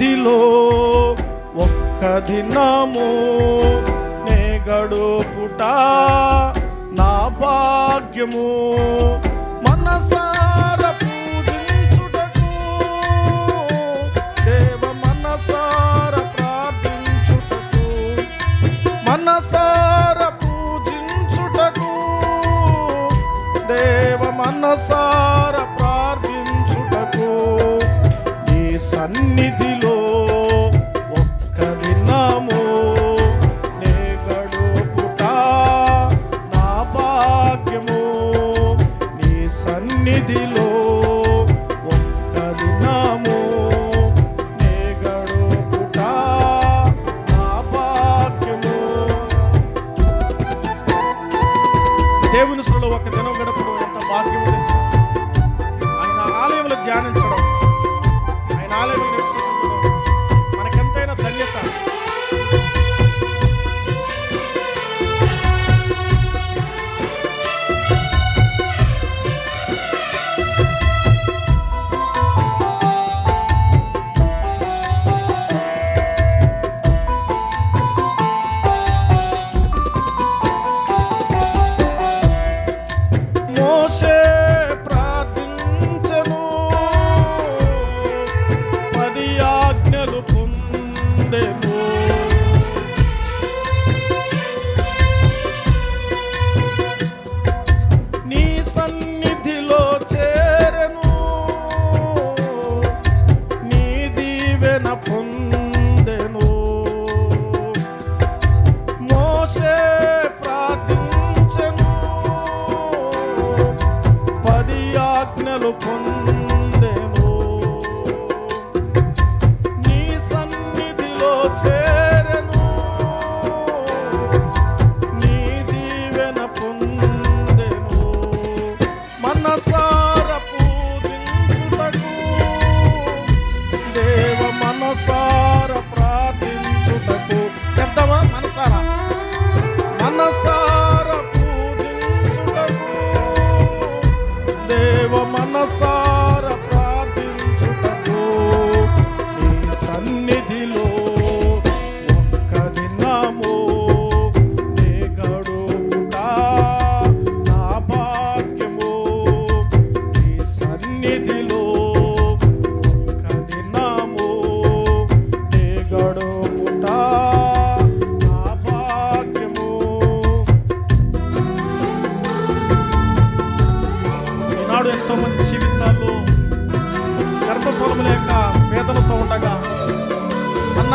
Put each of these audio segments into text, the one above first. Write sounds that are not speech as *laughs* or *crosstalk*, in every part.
సన్నిధిలో ఒక్క దినము నే గడుపుట నా భాగ్యము. మనసార పూజించుటకు దేవ మనసార ప్రార్థించుటకు మనసార పూజించుటకు దేవ మనసార ప్రార్థించుటకు ఈ సన్నిధి ఒక దినం గడపడం ఎంత భాగ్యం ఆయన ఆలయంలో ధ్యానించడం.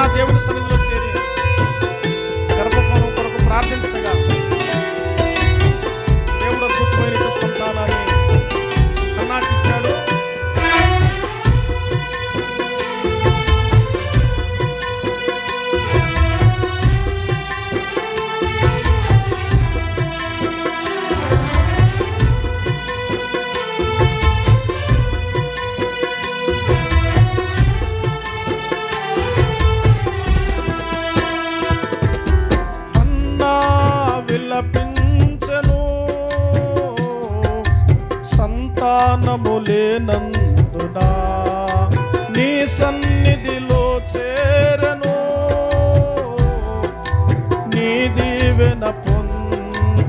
Amadeu do São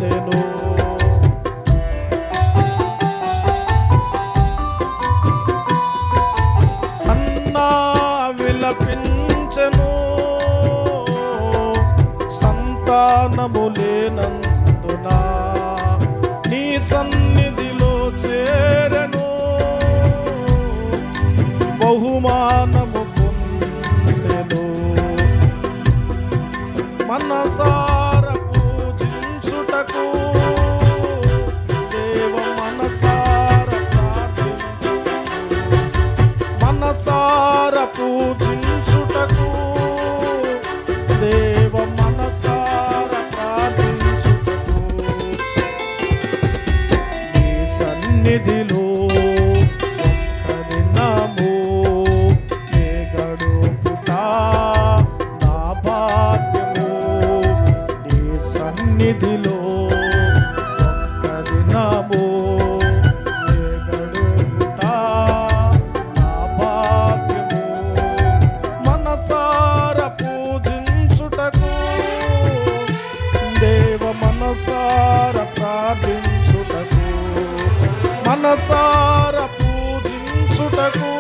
tenor. పూజించుటకు దేవ మనసార ప్రార్థించుటకు. మనసార పూజించుటకు.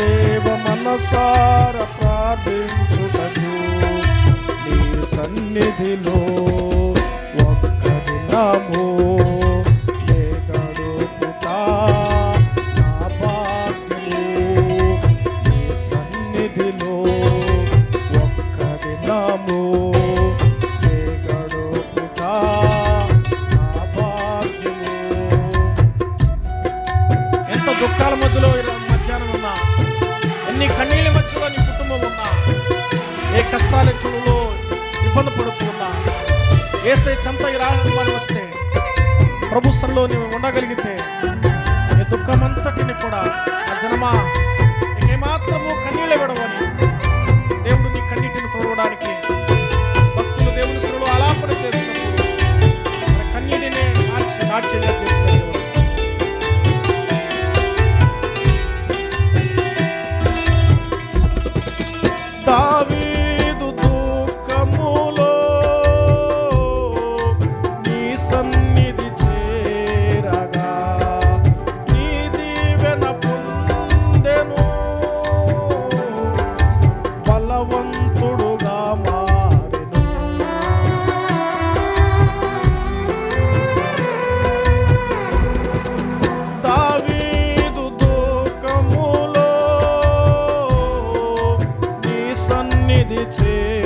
దేవ మనసార ప్రార్థించుటకు. నీ సన్నిధిలో ఒక్కటి నమో నీవు ఉండగలిగితే ఈ దుఃఖమంతటిని కూడా ఆ జనమా ఏమాత్రము కన్నీళ్ళ విడవని దేవుడు నీ కన్నీటిని చూడడానికి భక్తులు దేవుని సురులు ఆలాపన చేసినప్పుడు మన కన్నీటిని నాచి సన్నిధి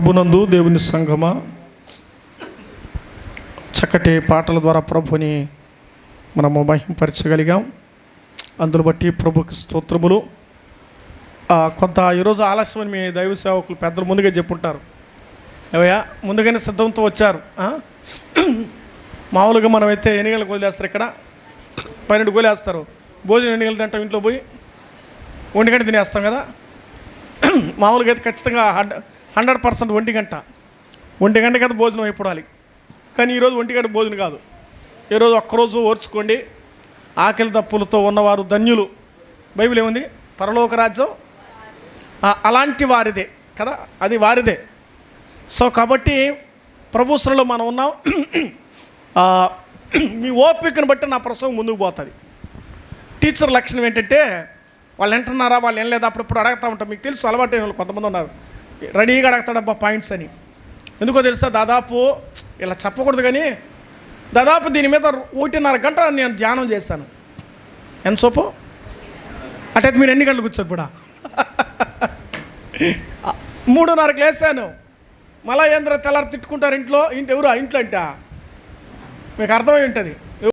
ప్రభునందు దేవుని సంఘమా? చక్కటి పాటల ద్వారా ప్రభుని మనము మహింపరచగలిగాం. అందును బట్టి ప్రభుకి స్తోత్రములు. కొంత ఈరోజు ఆలస్యం మీ దైవ సేవకులు పెద్దలు ముందుగా చెప్పుంటారు. ఏవయ్యా ముందుగానే సిద్ధంతో వచ్చారు. మామూలుగా మనమైతే ఎన్ని గంటలకు వదిలేస్తారు ఇక్కడ. పన్నెండు గోలేస్తారు భోజనం ఎన్ని గంటలు తింటాం ఇంట్లో పోయి? ఒంటి గంట తినేస్తాం కదా? మామూలుగా అయితే ఖచ్చితంగా హండ్రెడ్ పర్సెంట్ ఒంటి గంట. ఒంటి గంట కదా భోజనం అయిపోవాలి. కానీ ఈరోజు ఒంటి గంట భోజనం కాదు. ఈరోజు ఒక్కరోజు ఓర్చుకోండి. ఆకలి తప్పులతో ఉన్నవారు ధన్యులు. బైబిల్ ఏముంది? పరలోక రాజ్యం. అలాంటి వారిదే కదా? అది వారిదే. సో కాబట్టి ప్రభుత్వంలో మనం ఉన్నాం. మీ ఓపికను బట్టి నా ప్రసంగం ముందుకు పోతుంది. టీచర్ లక్షణం ఏంటంటే వాళ్ళు వింటున్నారా వాళ్ళు ఏం లేదా అప్పుడప్పుడు అడగతా ఉంటాం. మీకు తెలుసు అలవాటు కొంతమంది ఉన్నారు. రెడీగా అడగతాడబ్బా పాయింట్స్ అని. ఎందుకో తెలుసా దాదాపు ఇలా చెప్పకూడదు కానీ దాదాపు దీని మీద ఒకటిన్నర గంట నేను ధ్యానం చేశాను. ఎంత సోపు అటైతే మీరు ఎన్ని గంటలు కూర్చోరు కూడా? *laughs* మూడున్నరకు లేసాను మళ్ళా ఏంద్ర తెల్లారి తిట్టుకుంటారు ఇంట్లో ఇంటి ఎవరు? ఇంట్లో అంటే. మీకు అర్థమై ఉంటుంది.